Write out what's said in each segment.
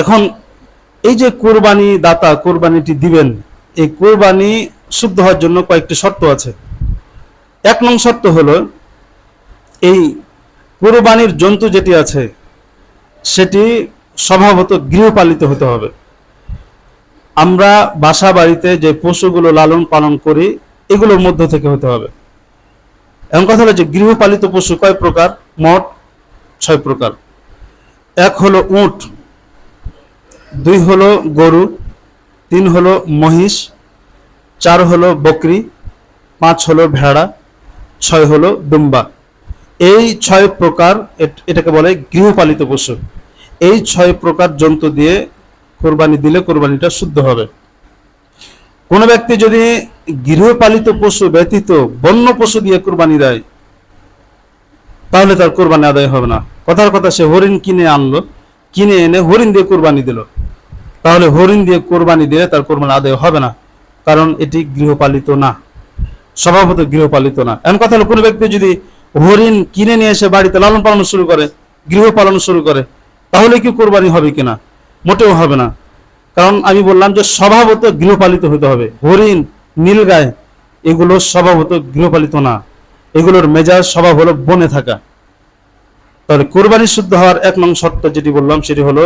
এখন এই যে কোরবানি দাতা কোরবানিটি দিবেন, এই কোরবানি শুদ্ধ হওয়ার জন্য কয়েকটি শর্ত আছে। এক নং শর্ত হলো, এই কোরবানির জন্তু যেটি আছে, সেটি স্বভাবত গৃহপালিত হতে হবে। আমরা বাসা বাড়িতে যে পশুগুলো লালন পালন করি, এগুলোর মধ্য থেকে হতে হবে। এমন কথা হলো যে গৃহপালিত পশু কয় প্রকার? মোট ছয় প্রকার। এক হলো উট। দুই হলো গরু, তিন হলো মহিষ, চার হলো বকরি, পাঁচ হলো ভেড়া, ছয় হলো ডুম্বা এই ছয় প্রকার এটাকে বলে গৃহপালিত পশু। এই ছয় প্রকার জন্তু দিয়ে কোরবানি দিলে কোরবানিটা শুদ্ধ হবে। কোনো ব্যক্তি যদি গৃহপালিত পশু ব্যতীত বন্য পশু দিয়ে কোরবানি দেয়, তাহলে তার কোরবানি আদায় হবে না। কথার কথা সে হরিণ কিনে আনলো, কিনে এনে হরিণ দিয়ে কোরবানি দিল। তাহলে হরিণ দিয়ে কোরবানি দিলে তার কোরবানি আদায় হবে না, কারণ এটি গৃহপালিত না, স্বভাবত গৃহপালিত না। এমন কথা হলো, কোনো ব্যক্তি যদি হরিণ কিনে নিয়ে এসে বাড়িতে লালন পালন শুরু করে, গৃহপালন শুরু করে, তাহলে কি কোরবানি হবে কিনা? মোটেও হবে না। কারণ আমি বললাম যে স্বভাবত গৃহপালিত হতে হবে। হরিণ নীলগায় এগুলো স্বভাবত গৃহপালিত না। এগুলোর মেজাজ, স্বভাব হলো বনে থাকা। তাহলে কোরবানি শুদ্ধ হওয়ার এক নং শর্ত যেটি বললাম, সেটি হলো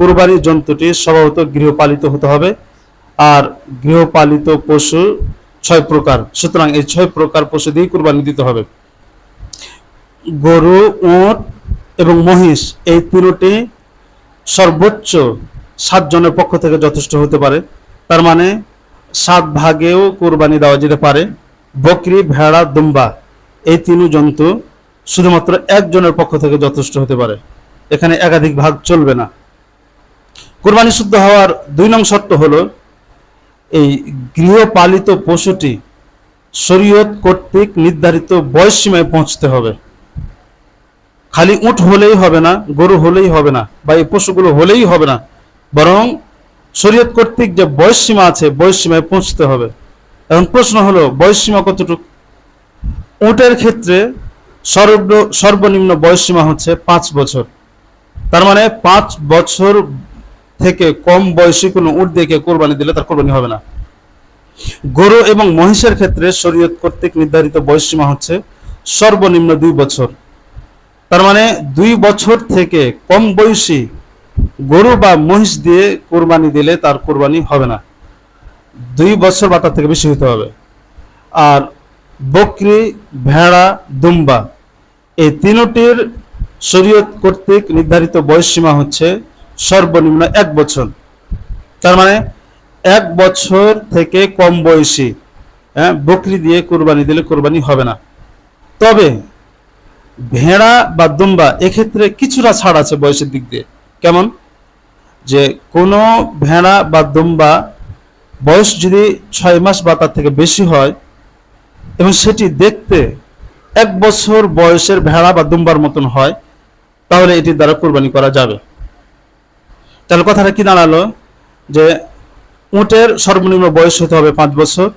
কোরবানি জন্তুটি স্বভাবত গৃহপালিত হতে হবে আর গৃহপালিত পশু ছয় প্রকার। সুতরাং এই ছয় প্রকার পশু দিয়ে কোরবানি দিতে হবে। গরু, উট এবং মহিষ এই তিনটি সর্বোচ্চ সাত জনের পক্ষ থেকে যথেষ্ট হতে পারে। তার মানে সাত ভাগেও কোরবানি দেওয়া যেতে পারে। বকরি, ভেড়া, দুম্বা এই তিন জন্তু শুধুমাত্র একজনের পক্ষ থেকে যথেষ্ট হতে পারে। এখানে একাধিক ভাগ চলবে না। কোরবানি শুদ্ধ হওয়ার দুই নং শর্ত হলো, এই গৃহপালিত পশুটি শরীয়ত কর্তৃক নির্ধারিত বয়স সীমায় পৌঁছতে হবে। খালি উট হলেই হবে না, গরু হলেই হবে না বা এই পশুগুলো হলেই হবে না, বরং শরীয়ত কর্তৃক যে বয়স সীমা আছে, বয়স সীমায় পৌঁছতে হবে। এখন প্রশ্ন হলো, বয়স সীমা কতটুকু? উটের ক্ষেত্রে সর্ব, সর্বনিম্ন বয়স সীমা হচ্ছে পাঁচ বছর। তার মানে পাঁচ বছর থেকে কম বয়সী কোনো উট দেখে কোরবানি দিলে তার কোরবানি হবে না। গরু এবং মহিষের ক্ষেত্রে শরীয়ত কর্তৃক নির্ধারিত বয়স সীমা হচ্ছে সর্বনিম্ন দুই বছর। তার মানে দুই বছর থেকে কম বয়সী গরু বা মহিষ দিয়ে কোরবানি দিলে তার কোরবানি হবে না। দুই বছর বা তার থেকে বেশি হতে হবে। আর বকরি, ভেড়া, দুম্বা, এই তিনটির শরীয়ত কর্তৃক নির্ধারিত বয়স সীমা হচ্ছে সর্বনিম্ন এক বছর। তার মানে এক বছর থেকে কম বয়সী হ্যাঁ বকরি দিয়ে কোরবানি দিলে কোরবানি হবে না। তবে ভেড়া বা দুম্বা এক্ষেত্রে কিছুটা ছাড় আছে বয়সের দিক দিয়ে। কেমন? যে কোনো ভেড়া বা দুম্বা বয়স যদি ছয় মাস বা তার থেকে বেশি হয়, এবং সেটি দেখতে এক বছর বয়সের ভেড়া বা দুম্বার মতন হয়, তাহলে এটির দ্বারা কোরবানি করা যাবে। তাহলে কথাটা কি দাঁড়াল? যে উটের সর্বনিম্ন বয়স হতে হবে পাঁচ বছর,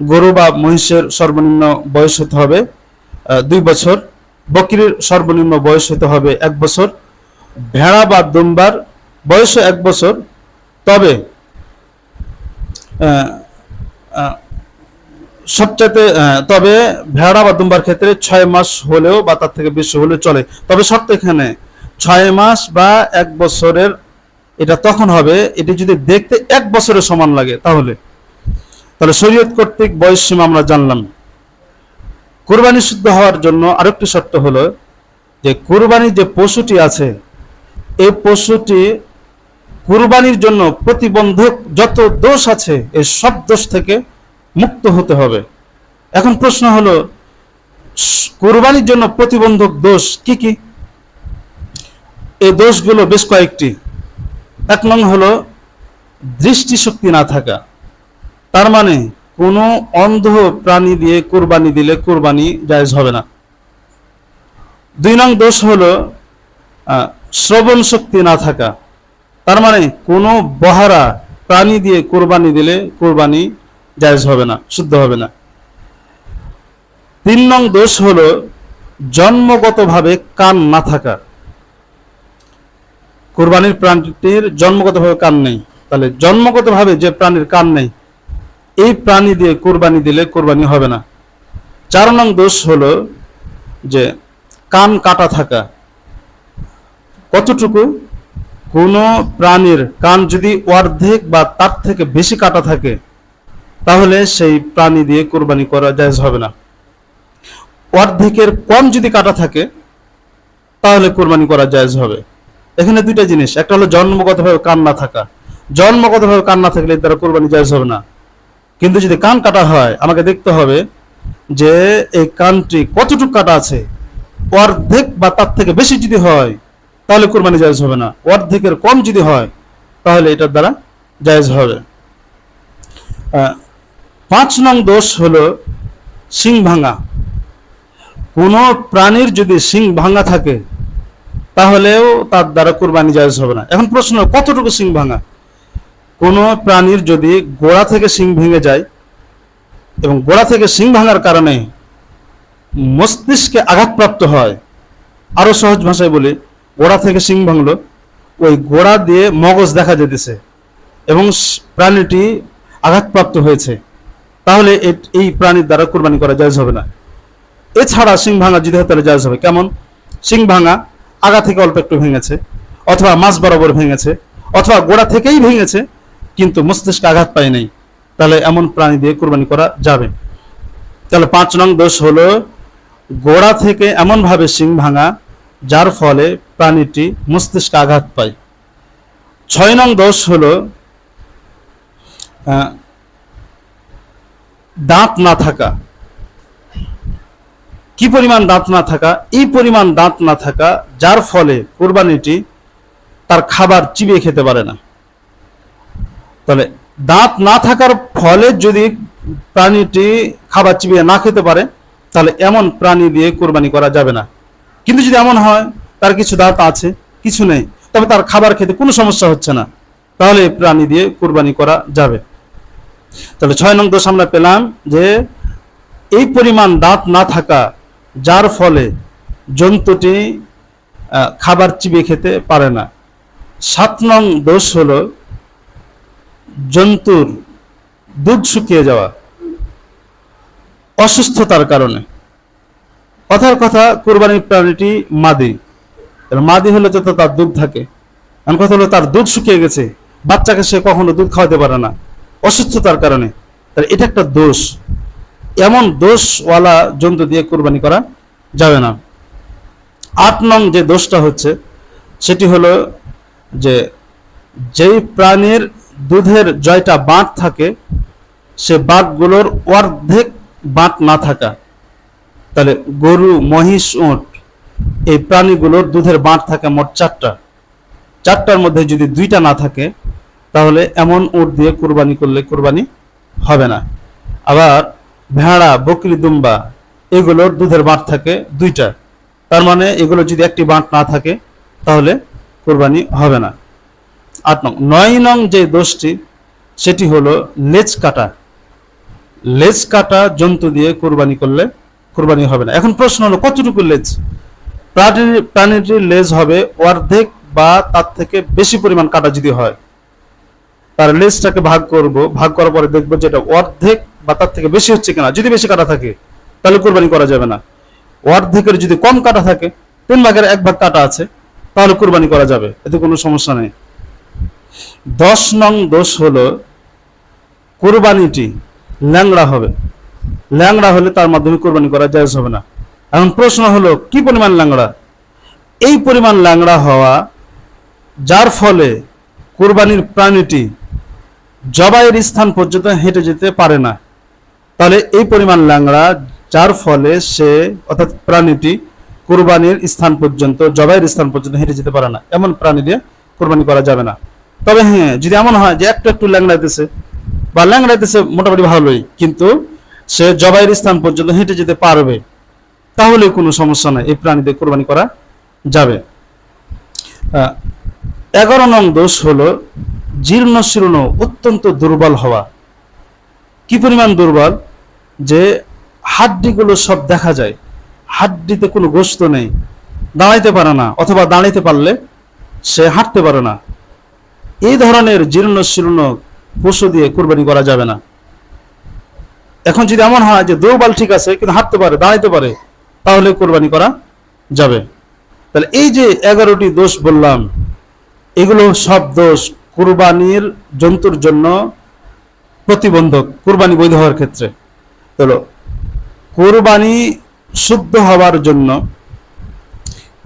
গরু বা মহিষের সর্বনিম্ন বয়স হতে হবে দুই বছর, বকরির সর্বনিম্ন বয়স হতে হবে এক বছর, ভেড়া বা দুম্বার বয়স এক বছর। তবে সবচাইতে তবে ভেড়া বা দুম্বার ক্ষেত্রে ছয় মাস হলেও বা তার থেকে বেশি হলেও চলে। তবে শর্ত এখানে, ছয় মাস বা এক বছরের এটা তখন হবে, এটি যদি দেখতে এক বছরের সমান লাগে তাহলে। তাহলে শরীয়ত কর্তৃক বয়স সীমা আমরা জানলাম। কোরবানি শুদ্ধ হওয়ার জন্য আরেকটি শর্ত হলো যে কোরবানির যে পশুটি আছে এই পশুটি কোরবানির জন্য প্রতিবন্ধক যত দোষ আছে এই সব দোষ থেকে মুক্ত হতে হবে। এখন প্রশ্ন হলো, কোরবানির জন্য প্রতিবন্ধক দোষ কি কি? এই দোষগুলো বেশ কয়েকটি। এক নং হলো দৃষ্টিশক্তি না থাকা। তার মানে কোনো অন্ধ প্রাণী দিয়ে কোরবানি দিলে কোরবানি জায়জ হবে না। দুই নং দোষ হলো শ্রবণ শক্তি না থাকা। তার মানে কোনো বহারা প্রাণী দিয়ে কোরবানি দিলে কোরবানি জায়জ হবে না, শুদ্ধ হবে না। তিন নং দোষ হলো, জন্মগতভাবে কান না থাকা। কোরবানির প্রাণীটির জন্মগতভাবে কান নেই। তাহলে জন্মগতভাবে যে প্রাণীর কান নেই, এই প্রাণী দিয়ে কোরবানি দিলে কোরবানি হবে না। চার নং দোষ হলো যে কান কাটা থাকা। কতটুকু? কোনো প্রাণীর কান যদি অর্ধেক বা তার থেকে বেশি কাটা থাকে, তাহলে সেই প্রাণী দিয়ে কোরবানি করা জায়েজ হবে না। অর্ধেকের কম যদি কাটা থাকে, তাহলে কোরবানি করা জায়েজ হবে। এখানে দুইটা জিনিস। একটা হলো জন্মগতভাবে কান না থাকা। জন্মগতভাবে কান না থাকলে তারা কোরবানি জায়েজ হবে না। কিন্তু যদি কান কাটা হয়, আমাকে দেখতে হবে যে এই কানটি কতটুকু কাটা আছে। অর্ধেক বা তার থেকে বেশি যদি হয়, তাহলে কোরবানি জায়েজ হবে না। অর্ধেকের কম যদি হয়, তাহলে এটার দ্বারা জায়েজ হবে। পাঁচ নং দোষ হলো শিং ভাঙা। কোনো প্রাণীর যদি শিং ভাঙা থাকে তাহলেও তার দ্বারা কোরবানি জায়জ হবে না। এখন প্রশ্ন, কতটুকু শিং ভাঙা? কোনো প্রাণীর যদি গোড়া থেকে শিং ভেঙে যায় এবং গোড়া থেকে শিং ভাঙার কারণে মস্তিষ্কে আঘাতপ্রাপ্ত হয়, আরও সহজ ভাষায় বলি, গোড়া থেকে শিং ভাঙলো, ওই গোড়া দিয়ে মগজ দেখা যেতেছে এবং প্রাণীটি আঘাতপ্রাপ্ত হয়েছে। তাহলে এই প্রাণীর দ্বারা কোরবানি করা জায়েজ হবে না। এছাড়া সিং ভাঙা যদি হয় তাহলে জায়েজ হবে। কেমন? সিং ভাঙা আগা থেকে অল্প একটু ভেঙেছে, অথবা মাছ বরাবর ভেঙেছে, অথবা গোড়া থেকেই ভেঙেছে, কিন্তু মস্তিষ্কে আঘাত পায় নাই। তাহলে এমন প্রাণী দিয়ে কোরবানি করা যাবে। তাহলে পাঁচ নং দোষ হলো, গোড়া থেকে এমনভাবে সিং ভাঙা, যার ফলে প্রাণীটি মস্তিষ্কে আঘাত পায়। ছয় নং দোষ হলো দাঁত না থাকা। কি পরিমাণ দাঁত না থাকা, এই পরিমাণ দাঁত না থাকা, যার ফলে কোরবানিটি তার খাবার চিবিয়ে খেতে পারে না। তাহলে দাঁত না থাকার ফলে যদি প্রাণীটি খাবার চিবিয়ে না খেতে পারে, তাহলে এমন প্রাণী দিয়ে কোরবানি করা যাবে না। কিন্তু যদি এমন হয়, তার কিছু দাঁত আছে, কিছু নেই, তবে তার খাবার খেতে কোনো সমস্যা হচ্ছে না। তাহলে প্রাণী দিয়ে কোরবানি করা যাবে। তাহলে ছয় নং দোষ আমরা পেলাম যে, এই পরিমাণ দাঁত না থাকা যার ফলে জন্তুটি খাবার চিবিয়ে খেতে পারে না। সাত নং দোষ হল জন্তুর দুধ শুকিয়ে যাওয়া, অসুস্থতার কারণে। কথার কথা, কোরবানির প্রাণীটি মাদি। মাদি হলে তো তার দুধ থাকে। এমন কথা হলো, তার দুধ শুকিয়ে গেছে, বাচ্চাকে সে কখনো দুধ খাওয়াতে পারে না। অসুস্থতার কারণে। তাহলে এটা একটা দোষ। এমন দোষওয়ালা জন্তু দিয়ে কোরবানি করা যাবে না। আট নং যে দোষটা হচ্ছে, সেটি হলো যে যেই প্রাণীর দুধের জয়টা বাঁট থাকে, সে বাঁটগুলোর অর্ধেক বাঁট না থাকা, তাহলে গরু, মহিষ, উঁট এই প্রাণীগুলোর দুধের বাঁট থাকে মোট চারটা। চারটার মধ্যে যদি দুইটা না থাকে, তাহলে এমন উঁট দিয়ে কোরবানি করলে কোরবানি হবে না। আবার ভেড়া, বকরি, দুম্বা, এগুলোর দুধের বাঁট থাকে দুইটা। তার মানে এগুলো যদি একটি বাঁট না থাকে, তাহলে কোরবানি হবে না। আট নং, নয় নং যে দোষটি, সেটি হলো লেজ কাটা। লেজ কাটা জন্তু দিয়ে কোরবানি করলে কোরবানি হবে না। এখন প্রশ্ন হলো, কতটুকু লেজ? প্রাণীর, প্রাণীটির লেজ হবে অর্ধেক বা তার থেকে বেশি পরিমাণ কাটা যদি হয়। তার লেজটাকে ভাগ করব, ভাগ করার পরে দেখব যে এটা অর্ধেক বা তার থেকে বেশি হচ্ছে কিনা, যদি বেশি কাটা থাকে, তাহলে কোরবানি করা যাবে না। অর্ধেকের যদি কম কাটা থাকে, তিন ভাগের এক ভাগ কাটা আছে, তাহলে কোরবানি করা যাবে, এতে কোনো সমস্যা নেই। দশ নং দোষ হলো, কোরবানিটি ল্যাংড়া হবে। ল্যাংড়া হলে তার মাধ্যমে কোরবানি করা যায় হবে না। এখন প্রশ্ন হলো, কি পরিমাণ ল্যাংড়া? এই পরিমাণ ল্যাংড়া হওয়া, যার ফলে কোরবানির প্রাণীটি জবাইয়ের স্থান পর্যন্ত হেঁটে যেতে পারে না। তাহলে এই পরিমাণ ল্যাংড়া, যার ফলে সে অর্থাৎ প্রাণীটি কোরবানির স্থান পর্যন্ত, জবাইয়ের স্থান পর্যন্ত হেঁটে যেতে পারে না। এমন প্রাণী দিয়ে কোরবানি করা যাবে না। তবে হ্যাঁ যদি এমন হয় যে একটু একটু ল্যাংড়াইতেছে, বা ল্যাংড়াইতেছে মোটামুটি ভালোই, কিন্তু সে জবাইয়ের স্থান পর্যন্ত হেঁটে যেতে পারবে, তাহলে কোনো সমস্যা নাই, এই প্রাণী দিয়ে কোরবানি করা যাবে। এগারো নং দোষ হলো জীর্ণ শীর্ণ অত্যন্ত দুর্বল হওয়া। কি পরিমাণ দুর্বল? যে হাড্ডিগুলো সব দেখা যায়, হাড্ডিতে কোনো গোস্ত নেই, দাঁড়াইতে পারে না অথবা দাঁড়াইতে পারলে সে হাঁটতে পারে না। এই ধরনের জীর্ণ শীর্ণ পশু দিয়ে কুরবানি করা যাবে না। এখন যদি এমন হয় যে দৌবাল ঠিক আছে, কিন্তু হাঁটতে পারে, দাঁড়াইতে পারে, তাহলে কোরবানি করা যাবে। তাহলে এই যে এগারোটি দোষ বললাম, এগুলো সব দোষ কুরবানির জন্তুর জন্য প্রতিবন্ধক, কুরবানি বৈধ হওয়ার ক্ষেত্রে। হলো, কোরবানি শুদ্ধ হওয়ার জন্য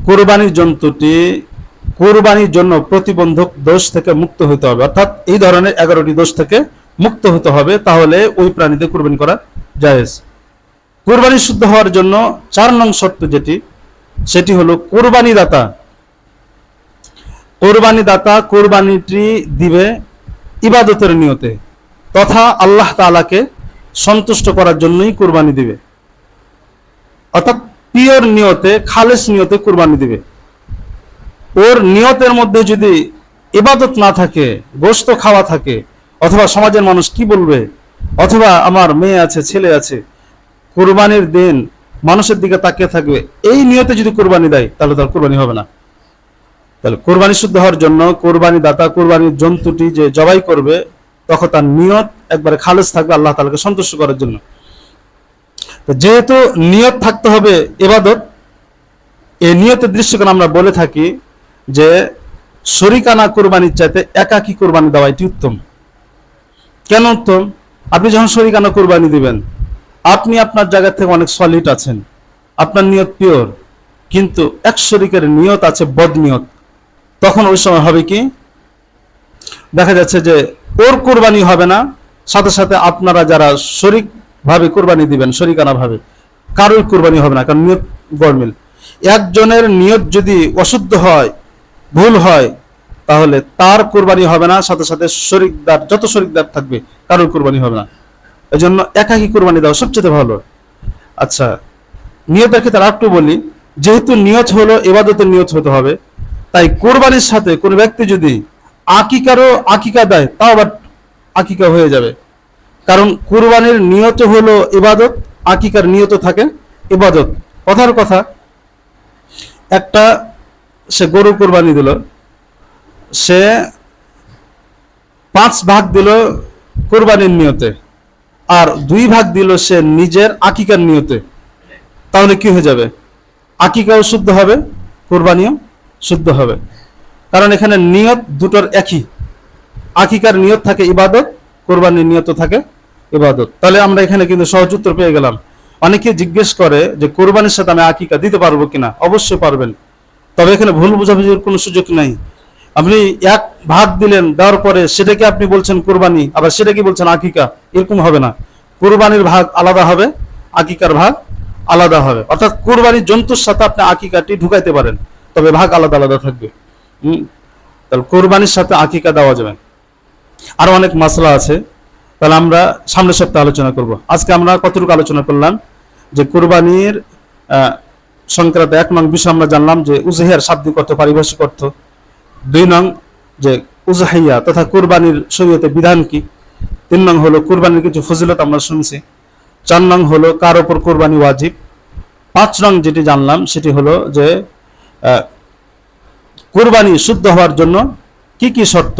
কোরবানির জন্তুটি, কোরবানির জন্য প্রতিবন্ধক দোষ থেকে মুক্ত হতে হবে। অর্থাৎ এই ধরনের এগারোটি দোষ থেকে মুক্ত হতে হবে, তাহলে ওই প্রাণীতে কোরবানি করা জায়েজ। কোরবানি শুদ্ধ হওয়ার জন্য চার নং শর্ত যেটি, সেটি হলো কোরবানি দাতা কোরবানি দাতা কোরবানিটি দিবে ইবাদতের নিয়তে, তথা আল্লাহ তাআলাকে সন্তুষ্ট করার জন্যই কোরবানি দিবে। অর্থাৎ পিওর নিয়তে, খালেস নিয়তে কোরবানি দিবে। ওর নিয়তের মধ্যে যদি ইবাদত না থাকে গোস্ত খাওয়া থাকে, অথবা সমাজের মানুষ কি বলবে, অথবা আমার মেয়ে আছে, ছেলে আছে, কোরবানির দিন মানুষের দিকে তাকিয়ে থাকবে, এই নিয়তে যদি কোরবানি দেয়, তাহলে তার কোরবানি হবে না। তাহলে কোরবানি শুদ্ধ হওয়ার জন্য কোরবানি দাতা কোরবানির জন্তুটি যে জবাই করবে তখন তার নিয়ত একবারে খালেজ থাকবে, আল্লাহ তাআলাকে সন্তুষ্ট করার জন্য। যেহেতু নিয়ত থাকতে হবে এবাদত, এই নিয়তের দৃষ্টিকোণ আমরা বলে থাকি যে শরিকানা কোরবানির চাইতে একাকী কোরবানি দেওয়া এটি উত্তম। কেন উত্তম? আপনি যখন শরিকানা কোরবানি দিবেন, আপনি আপনার জায়গা থেকে অনেক সলিড আছেন, আপনার নিয়ত পিওর কিন্তু এক শরিকের নিয়ত আছে বদ নিয়ত। তখন ওই সময় হবে কি? দেখা যাচ্ছে যে ওর কোরবানি হবে না। সাথে সাথে আপনারা যারা শরিক ভাবে কোরবানি দিবেন শরিকানা ভাবে কারোর কোরবানি হবে না, কারণ নিয়ত গরমিল। একজনের নিয়ত যদি অশুদ্ধ হয়, ভুল হয়, তাহলে তার কোরবানি হবে না, সাথে সাথে শরিকদার, যত শরিকদার থাকবে, কারোর কোরবানি হবে না। এই জন্য একাকী কোরবানি দেওয়া সবচেয়ে ভালো। আচ্ছা নিয়তের ক্ষেত্রে আর একটু বলি, যেহেতু নিয়ত হলো, এবাদতের নিয়ত হতে হবে, তাই কোরবানির সাথে কোন ব্যক্তি যদি আকিকারও আকিকা দেয়, তাও আবার আকিকা হয়ে যাবে। কারণ কুরবানির নিয়ত হলো ইবাদত, আকিকার নিয়ত থাকে ইবাদত। কথার কথা, একটা সে গরু কোরবানি দিল, সে পাঁচ ভাগ দিল কোরবানির নিয়তে, আর দুই ভাগ দিল সে নিজের আকিকার নিয়তে। তাহলে কি হয়ে যাবে? আকিকাও শুদ্ধ হবে, কোরবানিও শুদ্ধ হবে। কারণ এখানে নিয়ত দুটোর একই। আকিকার নিয়ত থাকে ইবাদত, কোরবানির নিয়ত থাকে ইবাদত। তাহলে আমরা এখানে কিন্তু সহজ উত্তর পেয়ে গেলাম। অনেকে জিজ্ঞেস করে যে কোরবানির সাথে আমি আকিকা দিতে পারব কিনা? অবশ্যই পারবেন। তবে এখানে ভুল বোঝাবুঝির কোনো সুযোগ নাই। আপনি এক ভাগ দিলেন, দেওয়ার পরে সেটাকে আপনি বলছেন কোরবানি, আবার সেটাকে বলছেন আকিকা। এরকম হবে না। কোরবানির ভাগ আলাদা হবে, আকিকার ভাগ আলাদা হবে। অর্থাৎ কোরবানির জন্তুর সাথে আপনি আকিকাটি ঢুকাইতে পারেন। তবে ভাগ আলাদা আলাদা থাকবে। হুম। তাহলে কোরবানির সাথে আকিকা দেওয়া যাবে আরও অনেক মশলা আছে। তাহলে আমরা সামনের সপ্তাহে আলোচনা করব। আজকে আমরা কতটুকু আলোচনা করলাম? যে কোরবানির সংক্রান্ত এক নং বিষয় আমরা জানলাম যে উজহের শাব্দিক অর্থ, পারিভাষিক অর্থ। দুই নং যে উজহাইয়া তথা কোরবানির শরীয়তে বিধান কি? তিন নং হলো কোরবানির কিছু ফজিলত আমরা শুনছি। চার নং হলো কার ওপর কোরবানি ওয়াজিব। পাঁচ নং যেটি জানলাম সেটি হলো যে কোরবানি শুদ্ধ হওয়ার জন্য কি কি শর্ত?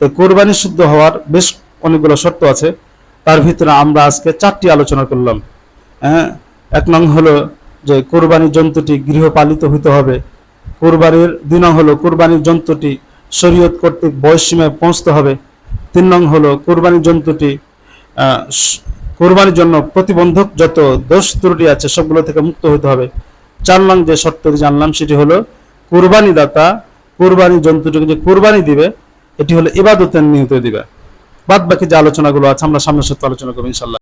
তো কোরবানি শুদ্ধ হওয়ার বেশ অনেকগুলো শর্ত আছে। তার ভিতরে আমরা আজকে চারটি আলোচনা করলাম। হ্যাঁ এক নং হলো যে কোরবানি জন্তুটি গৃহপালিত হতে হবে। কোরবানির দুই নং হলো কোরবানির জন্তুটি শরীয়ত কর্তৃক বয়স সীমায় পৌঁছতে হবে। তিন নং হলো কোরবানি জন্তুটি কোরবানির জন্য প্রতিবন্ধক যত দোষ ত্রুটি আছে সবগুলো থেকে মুক্ত হতে হবে। চার নং যে শর্তটি জানলাম সেটি হলো কোরবানি দাতা, কোরবানি জন্তুটিকে যে কোরবানি দিবে, এটি হলো ইবাদতের নিয়ত দিবে। বাদ বাকি যে আলোচনাগুলো আছে, আমরা সামনের সপ্তাহে আলোচনা করব ইনশাল্লাহ